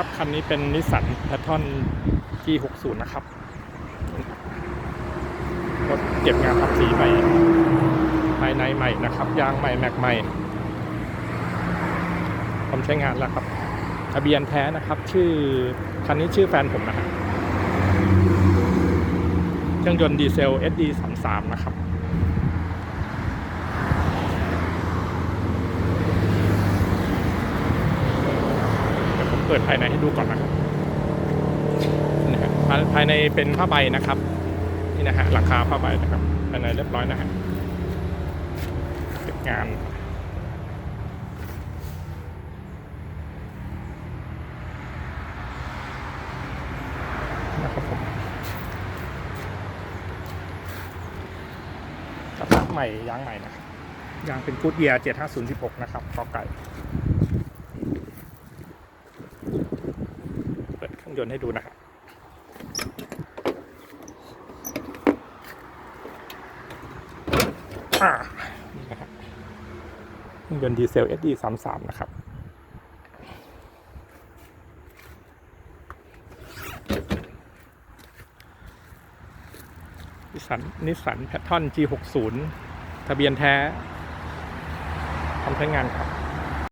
ครับ คันนี้เป็นนิสสันแพททอน G60 นะครับรถเก็บงานทำสีใหม่ ภายในใหม่นะครับ ยางใหม่ แม็กใหม่พร้อมใช้งานแล้วครับ ทะเบียนแท้นะครับ ชื่อ คันนี้ชื่อแฟนผมนะฮะเครื่องยนต์ดีเซล SD 3 3 นะครับ เปิดภายในให้ดูก่อนนะครับนี่ฮะภายภายในเป็นผ้าใบนะครับนี่นะฮะหลังคาผ้าใบนะครับภายในเรียบร้อยนะฮะเก็บงานนะครับผมกระทะใหม่ยางใหม่นะครับยางเป็นกูดเยียร์75016นะครับกอไก่เปิดเครื่อง ยนต์ให้ดูนะครับนี่นะครับเครื่องยนต์ดีเซล SD 3 3 นะครับนิสันนิสสันแพททอน G60 ทะเบียนแท้ทำใช้งานครับ